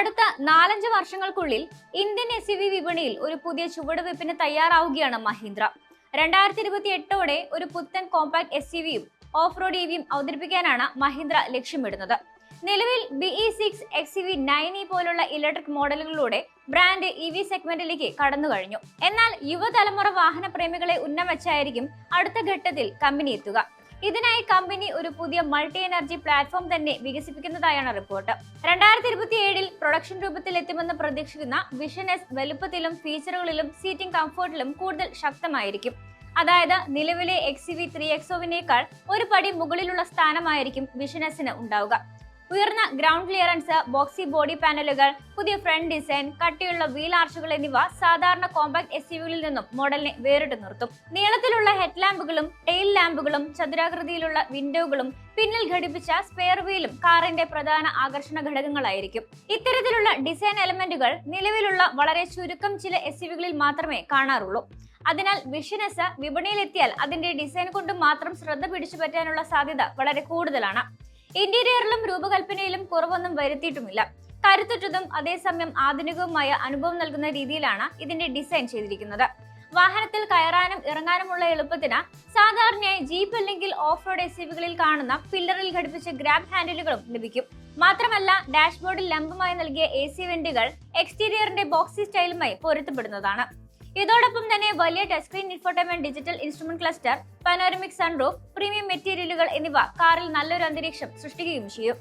അടുത്ത നാലഞ്ച് വർഷങ്ങൾക്കുള്ളിൽ Indian S വിപണിയിൽ ഒരു പുതിയ ചുവടുവയ്പ്പിന് തയ്യാറാവുകയാണ് മഹീന്ദ്ര. രണ്ടായിരത്തി ഇരുപത്തി എട്ടോടെ ഒരു പുത്തൻ കോമ്പാക്ട് എസ് യുവിയും ഓഫ് റോഡ് ഇവിയും അവതരിപ്പിക്കാനാണ് മഹീന്ദ്ര ലക്ഷ്യമിടുന്നത്. നിലവിൽ BE six X V nine E പോലുള്ള ഇലക്ട്രിക് മോഡലുകളിലൂടെ ബ്രാൻഡ് ഇ വി സെഗ്മെന്റിലേക്ക് കടന്നു കഴിഞ്ഞു. എന്നാൽ യുവതലമുറ വാഹന പ്രേമികളെ ഉന്നമിച്ചായിരിക്കും അടുത്ത ഘട്ടത്തിൽ കമ്പനി എത്തുക. ഇതിനായി കമ്പനി ഒരു പുതിയ മൾട്ടി എനർജി പ്ലാറ്റ്ഫോം തന്നെ വികസിപ്പിക്കുന്നതായാണ് റിപ്പോർട്ട്. രണ്ടായിരത്തി ഇരുപത്തി ഏഴിൽ പ്രൊഡക്ഷൻ രൂപത്തിൽ എത്തുമെന്ന് പ്രതീക്ഷിക്കുന്ന വിഷൻ എസ് വലുപ്പത്തിലും ഫീച്ചറുകളിലും സീറ്റിംഗ് കംഫർട്ടിലും കൂടുതൽ ശക്തമായിരിക്കും. അതായത് നിലവിലെ എക്സ് വി ത്രീ എക്സോവിനേക്കാൾ ഒരു പടി മുകളിലുള്ള സ്ഥാനമായിരിക്കും വിഷൻ എസിന് ഉണ്ടാവുക. ഉയർന്ന ഗ്രൗണ്ട് ക്ലിയറൻസ് ബോക്സി ബോഡി പാനലുകൾ പുതിയ ഫ്രണ്ട് ഡിസൈൻ കട്ടിയുള്ള വീൽ ആർച്ചുകൾ എന്നിവ സാധാരണ കോമ്പാക്ട് എസ് യുവിൽ നിന്നും മോഡലിനെ വേറിട്ട് നിർത്തും. നീളത്തിലുള്ള ഹെഡ് ലാമ്പുകളും ടെയിൽ ലാമ്പുകളും ചതുരാകൃതിയിലുള്ള വിൻഡോകളും പിന്നിൽ ഘടിപ്പിച്ച സ്പെയർ വീലും കാറിന്റെ പ്രധാന ആകർഷണ ഘടകങ്ങളായിരിക്കും. ഇത്തരത്തിലുള്ള ഡിസൈൻ എലമെന്റുകൾ നിലവിലുള്ള വളരെ ചുരുക്കം ചില എസ് യുവികളിൽ മാത്രമേ കാണാറുള്ളൂ. അതിനാൽ വിഷനസ് വിപണിയിലെത്തിയാൽ അതിന്റെ ഡിസൈൻ കൊണ്ട് മാത്രം ശ്രദ്ധ പിടിച്ചു പറ്റാനുള്ള സാധ്യത വളരെ കൂടുതലാണ്. ഇന്റീരിയറിലും രൂപകൽപ്പനയിലും കുറവൊന്നും വരുത്തിയിട്ടുമില്ല. കരുത്തുറ്റതും അതേസമയം ആധുനികവുമായ അനുഭവം നൽകുന്ന രീതിയിലാണ് ഇതിന്റെ ഡിസൈൻ ചെയ്തിരിക്കുന്നത്. വാഹനത്തിൽ കയറാനും ഇറങ്ങാനുമുള്ള എളുപ്പത്തിന് സാധാരണയായി ജീപ്പ് അല്ലെങ്കിൽ ഓഫ് റോഡ് എസ് യുവികളിൽ കാണുന്ന പില്ലറിൽ ഘടിപ്പിച്ച ഗ്രാബ് ഹാൻഡിലുകളും ലഭിക്കും. മാത്രമല്ല ഡാഷ്ബോർഡിൽ ലംബമായി നൽകിയ എ സി വെന്റുകൾ എക്സ്റ്റീരിയറിന്റെ ബോക്സി സ്റ്റൈലുമായി പൊരുത്തപ്പെടുന്നതാണ്. ഇതോടൊപ്പം തന്നെ വലിയ touch screen infotainment digital instrument cluster panoramic sunroof premium മെറ്റീരിയലുകൾ എന്നിവ കാറിൽ നല്ലൊരു അന്തരീക്ഷം സൃഷ്ടിക്കുകയും ചെയ്യും.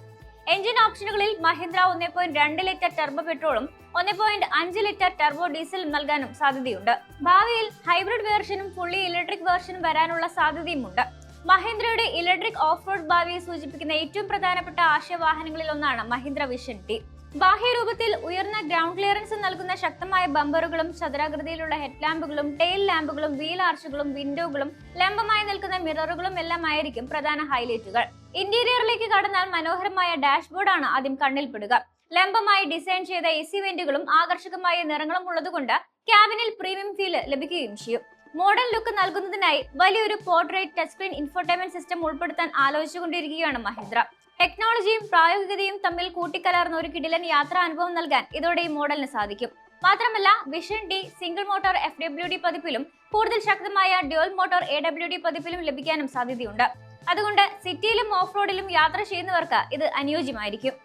എഞ്ചിൻ ഓപ്ഷനുകളിൽ മഹീന്ദ്ര ഒന്നേ പോയിന്റ് രണ്ട് ലിറ്റർ ടെർബോ പെട്രോളും ഒന്നേ പോയിന്റ് അഞ്ച് ലിറ്റർ ടെർബോ ഡീസലും നൽകാനും സാധ്യതയുണ്ട്. ഭാവിയിൽ ഹൈബ്രിഡ് വേർഷനും ഫുള്ളി ഇലക്ട്രിക് വേർഷനും വരാനുള്ള സാധ്യതയുമുണ്ട്. മഹീന്ദ്രയുടെ ഇലക്ട്രിക് ഓഫ് റോഡ് ഭാവിയെ സൂചിപ്പിക്കുന്ന ഏറ്റവും പ്രധാനപ്പെട്ട ആശയവാഹനങ്ങളിൽ ഒന്നാണ് മഹീന്ദ്ര വിഷൻ ടി ബാഹ്യരൂപത്തിൽ ഉയർന്ന ഗ്രൗണ്ട് ക്ലിയറൻസ് നൽകുന്ന ശക്തമായ ബമ്പറുകളും ചതുരാകൃതിയിലുള്ള ഹെഡ് ലാമ്പുകളും ടെയിൽ ലാമ്പുകളും വീൽ ആർച്ചുകളും വിൻഡോകളും ലംബമായി നിൽക്കുന്ന മിററുകളും എല്ലാം ആയിരിക്കും പ്രധാന ഹൈലൈറ്റുകൾ. ഇന്റീരിയറിലേക്ക് കടന്നാൽ മനോഹരമായ ഡാഷ്ബോർഡാണ് ആദ്യം കണ്ണിൽപ്പെടുക ലംബമായി ഡിസൈൻ ചെയ്ത എ സി വെന്റുകളും ആകർഷകമായ നിറങ്ങളും ഉള്ളതുകൊണ്ട് ക്യാബിനിൽ പ്രീമിയം ഫീൽ ലഭിക്കുകയും ചെയ്യും. മോഡൽ ലുക്ക് നൽകുന്നതിനായി വലിയൊരു portrait touch screen infotainment system ഉൾപ്പെടുത്താൻ ആലോചിച്ചുകൊണ്ടിരിക്കുകയാണ് മഹീന്ദ്ര. ടെക്നോളജിയും പ്രായോഗികതയും തമ്മിൽ കൂട്ടിക്കലർന്ന ഒരു കിടിലൻ യാത്രാ അനുഭവം നൽകാൻ ഇതോടെ ഈ മോഡലിന് സാധിക്കും. മാത്രമല്ല vision D single motor F W D പതിപ്പിലും കൂടുതൽ ശക്തമായ dual motor A W D പതിപ്പിലും ലഭിക്കാനും സാധ്യതയുണ്ട്. അതുകൊണ്ട് സിറ്റിയിലും ഓഫ് റോഡിലും യാത്ര ചെയ്യുന്നവർക്ക് ഇത് അനുയോജ്യമായിരിക്കും.